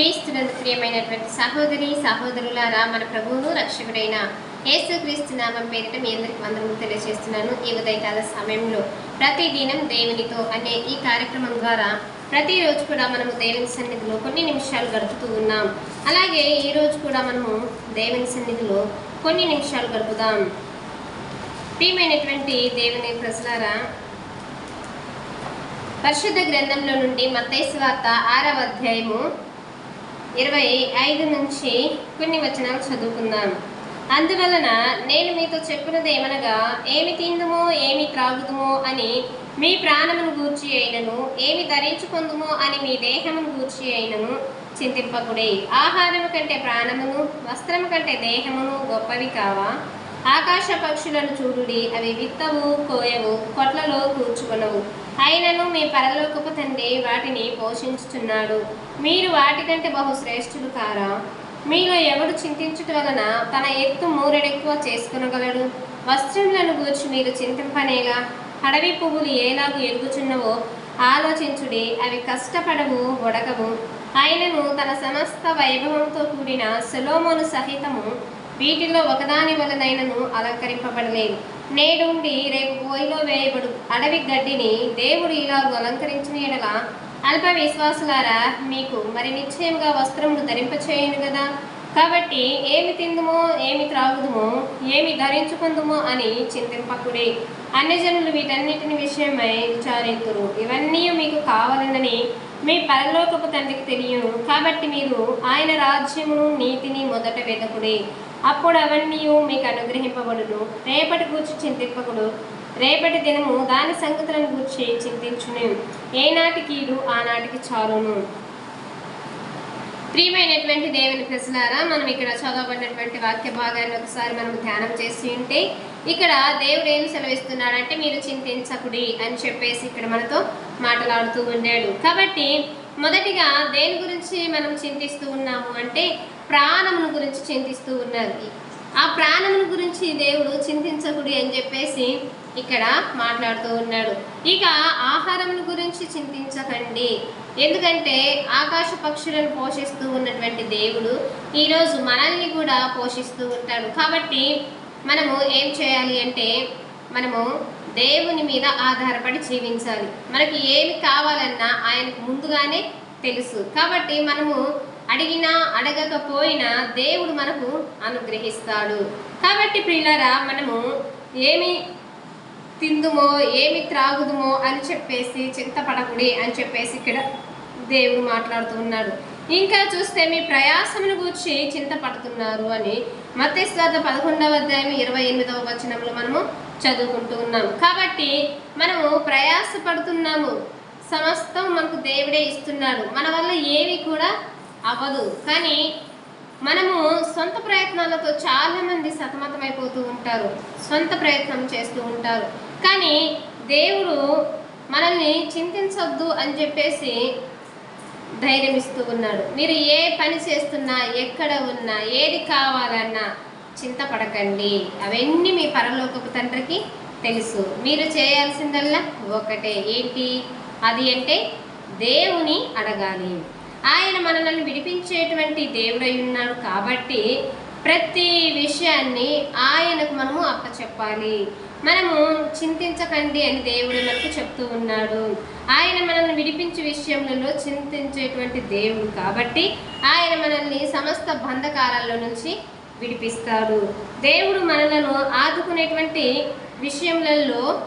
క్రీస్తునందు ప్రియమైనటువంటి సహోదరి సహోదరులారా మన ప్రభువును రక్షకుడైన యేసుక్రీస్తు నామం పేరిట మీ అందరికి వందనలు తెలియజేస్తున్నాను. ఈ ఉదయకాల సమయంలో ప్రతిదినం దేవునితో అనే ఈ కార్యక్రమం ద్వారా ప్రతిరోజు కూడా మనము దేవుని సన్నిధిలో కొన్ని నిమిషాలు గడుపుతూ ఉన్నాం. అలాగే ఈ రోజు కూడా మనము దేవుని సన్నిధిలో కొన్ని నిమిషాలు గడుపుదాం. ప్రియమైనటువంటి దేవుని ప్రజలారా పరిశుద్ధ గ్రంథంలో నుండి మతేశ్వార్త ఆరవ అధ్యాయము ఇరవై ఐదు నుంచి కొన్ని వచనాలు చదువుకుందాం. అందువలన నేను మీతో చెప్పినది ఏమనగా ఏమి తిందుమో ఏమి త్రాగుదుమో అని మీ ప్రాణమును గూర్చి అయినను ఏమి ధరించుకుందుమో అని మీ దేహమును గూర్చి అయినను చింతింపకుడే. ఆహారము కంటే ప్రాణమును వస్త్రము కంటే దేహమును గొప్పవి కావా? ఆకాశ పక్షులను చూడుడి అవి విత్తవు కోయవు కొట్లలో కూర్చుకొనవు అయినను మీ పరలోకపు తండ్రి వాటిని పోషించుచున్నాడు. మీరు వాటికంటే బహు శ్రేష్ఠులు కారా? మీలో ఎవడు చింతించుట వలన తన ఎత్తు మూరెడెక్కువ చేసుకునగలడు? వస్త్రములను గూర్చి మీరు చింతింపనేగా అడవి పువ్వులు ఏలాగు ఎరుగుచున్నవో ఆలోచించుడి అవి కష్టపడవు ఉడకవు ఆయనను తన సమస్త వైభవంతో కూడిన సొలోమోను సహితము వీటిలో ఒకదాని వలనైనను అలంకరింపబడలేదు. నేడుండి రేపు పోయిలో వేయబడు అడవి గడ్డిని దేవుడు ఇలాగూ అలంకరించిన ఎడల అల్ప విశ్వాసులారా మీకు మరి నిశ్చయముగా వస్త్రములు ధరింపచేయను కదా కాబట్టి ఏమి తిందుమో ఏమి త్రాగుదుమో ఏమి ధరించుకుందుమో అని చింతింపకుడే. అన్యజనులు వీటన్నిటిని విషయమై విచారింతురు. ఇవన్నీ మీకు కావాలనని మీ పరలోకపు తండ్రికి తెలియను. కాబట్టి మీరు ఆయన రాజ్యమును నీతిని మొదట వెదకుడే. అప్పుడు అవన్నీ మీకు అనుగ్రహింపబడును. రేపటి గూర్చి చింతింపకుడు రేపటి దినము దాని సంగతులను గూర్చి చింతించును. ఏనాటి కీడు ఆనాటికి చారును ప్రియమైనటువంటి దేవుని ప్రజలారా మనం ఇక్కడ చదవబడినటువంటి వాక్య భాగాన్ని ఒకసారి మనం ధ్యానం చేసి ఉంటే ఇక్కడ దేవుడు ఏం సెలవిస్తున్నాడంటే మీరు చింతించకుడి అని చెప్పేసి ఇక్కడ మనతో మాట్లాడుతూ ఉన్నాడు కాబట్టి మొదటిగా దేని గురించి మనం చింతిస్తూ ఉన్నాము అంటే ప్రాణమును గురించి చింతిస్తూ ఉన్నది ఆ ప్రాణమును గురించి దేవుడు చింతించకుడి అని చెప్పేసి ఇక్కడ మాట్లాడుతూ ఉన్నాడు. ఇక ఆహారమును గురించి చింతించకండి. ఎందుకంటే ఆకాశ పక్షులను పోషిస్తూ ఉన్నటువంటి దేవుడు ఈరోజు మనల్ని కూడా పోషిస్తూ ఉంటాడు. కాబట్టి మనము ఏం చేయాలి అంటే మనము దేవుని మీద ఆధారపడి జీవించాలి. మనకి ఏమి కావాలన్నా ఆయనకు ముందుగానే తెలుసు. కాబట్టి మనము అడిగినా అడగకపోయినా దేవుడు మనకు అనుగ్రహిస్తాడు. కాబట్టి ప్రియులరా మనము ఏమి తిందుమో ఏమి త్రాగుదుమో అని చెప్పేసి చింతపడకుడి అని చెప్పేసి ఇక్కడ దేవుడు మాట్లాడుతూ ఉన్నాడు. ఇంకా చూస్తే మీ ప్రయాసమును గూర్చి చింతపడుతున్నారు అని మతేశ్వాత పదకొండవ అధ్యాయం ఇరవై ఎనిమిదవ వచనంలో మనము చదువుకుంటూ ఉన్నాం. కాబట్టి మనము ప్రయాసపడుతున్నాము. సమస్తం మనకు దేవుడే ఇస్తున్నాడు. మన వల్ల ఏవి కూడా అవ్వదు. కానీ మనము సొంత ప్రయత్నాలతో చాలా మంది సతమతమైపోతూ ఉంటారు. సొంత ప్రయత్నం చేస్తూ ఉంటారు. కానీ దేవుడు మనల్ని చింతించొద్దు అని చెప్పేసి ధైర్యం ఇస్తూ ఉన్నాడు. మీరు ఏ పని చేస్తున్నా ఎక్కడ ఉన్నా ఏది కావాలన్నా చింతపడకండి. అవన్నీ మీ పరలోకపు తండ్రికి తెలుసు. మీరు చేయాల్సిందల్లా ఒకటే. ఏంటి? అది అంటే దేవుని అడగాలి. ఆయన మనల్ని విడిపించేటువంటి దేవుడై ఉన్నాడు కాబట్టి ప్రతి విషయాన్ని ఆయనకు మనము అప్పచెప్పాలి. మనము చింతించకండి అని దేవుడు మనకు చెప్తూ ఉన్నాడు. ఆయన మనల్ని విడిపించే విషయంలో చింతించేటువంటి దేవుడు కాబట్టి ఆయన మనల్ని సమస్త బంధకారాల్లో నుంచి విడిపిస్తాడు. దేవుడు మనలను ఆదుకునేటువంటి విషయములలో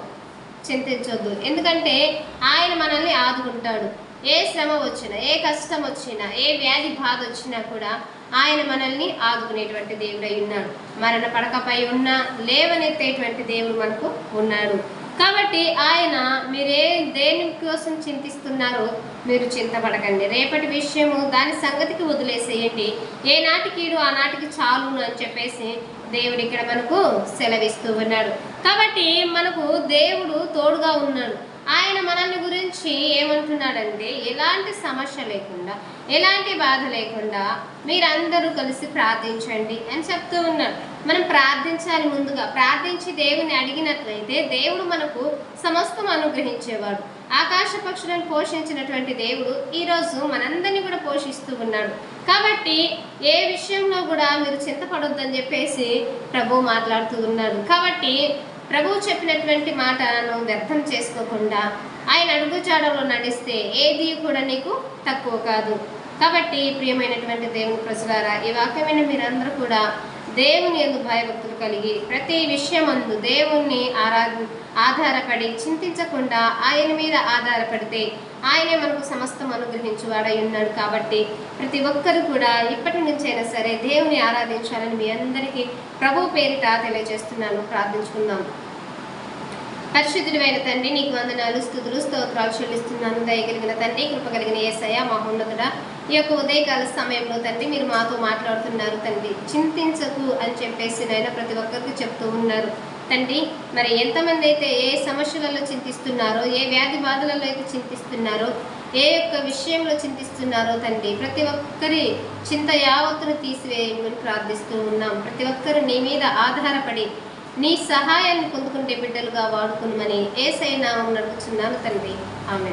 చింతించొద్దు. ఎందుకంటే ఆయన మనల్ని ఆదుకుంటాడు. ఏ శ్రమ వచ్చినా ఏ కష్టం వచ్చినా ఏ వ్యాధి బాధ వచ్చినా కూడా ఆయన మనల్ని ఆదుకునేటువంటి దేవుడై ఉన్నాడు. మరణ పడకపై ఉన్న లేవనెత్తేటువంటి దేవుడు మనకు ఉన్నాడు. కాబట్టి ఆయన మీరే దేని కోసం చింతిస్తున్నారో మీరు చింతపడకండి. రేపటి విషయము దాని సంగతికి వదిలేసేయండి. ఏ నాటికీడు ఆ నాటికి అని చెప్పేసి దేవుడు ఇక్కడ మనకు సెలవిస్తూ ఉన్నాడు. కాబట్టి మనకు దేవుడు తోడుగా ఉన్నాడు. ఆయన మనల్ని గురించి ఏమంటున్నాడంటే ఎలాంటి సమస్య లేకుండా ఎలాంటి బాధ లేకుండా మీరందరూ కలిసి ప్రార్థించండి అని చెప్తూ ఉన్నాడు మనం ప్రార్థించాలి ముందుగా. ప్రార్థించి దేవుని అడిగినట్లయితే దేవుడు మనకు సమస్తం అనుగ్రహించేవాడు. ఆకాశ పక్షులను పోషించినటువంటి దేవుడు ఈరోజు మనందరినీ కూడా పోషిస్తూ ఉన్నాడు. కాబట్టి ఏ విషయంలో కూడా మీరు చింతపడొద్దని చెప్పేసి ప్రభు మాట్లాడుతూ ఉన్నాడు. కాబట్టి ప్రభువు చెప్పినటువంటి మాటలను వ్యర్థం చేసుకోకుండా ఆయన అడుగుజాడలో నడిస్తే ఏది కూడా నీకు తక్కువ కాదు. కాబట్టి ప్రియమైనటువంటి దేవుని ప్రజలారా ఈ వాక్యమైన మీరందరూ కూడా దేవుని ఎందు భయభక్తులు కలిగి ప్రతి విషయమందు దేవుణ్ణి ఆరాధ ఆధారపడి చింతించకుండా ఆయన మీద ఆధారపడితే ఆయనే మనకు సమస్తం అనుగ్రహించువాడై ఉన్నాడు. కాబట్టి ప్రతి ఒక్కరు కూడా ఇప్పటి నుంచైనా సరే దేవుని ఆరాధించాలని మీ అందరికీ ప్రభు పేరిట తెలియజేస్తున్నాను. ప్రార్థించుకుందాం. పరిశుద్ధుడైన తండ్రి నీకు వందనాలు స్థుతులు స్తోత్రాలు చెల్లిస్తున్నాను. దయగలిగిన తండ్రి కృప కలిగిన ఏసయ్య మహోన్నతుడా ఈ యొక్క ఉదయకాల సమయంలో తండ్రి మీరు మాతో మాట్లాడుతున్నారు తండ్రి. చింతించకు అని చెప్పేసి నాయన ప్రతి ఒక్కరికి చెప్తూ ఉన్నారు. తండ్రి మరి ఎంతమంది అయితే ఏ సమస్యలలో చింతిస్తున్నారో ఏ వ్యాధి బాధలలో అయితే చింతిస్తున్నారో ఏ యొక్క విషయంలో చింతిస్తున్నారో తండ్రి ప్రతి ఒక్కరి చింత యావత్తును తీసివేయమని ప్రార్థిస్తూ ఉన్నాం. ప్రతి ఒక్కరు నీ మీద ఆధారపడి నీ సహాయాన్ని పొందుకుంటే బిడ్డలుగా వాడుకునమని ఏ నామం నడుపుచున్నాను తండ్రి. ఆమె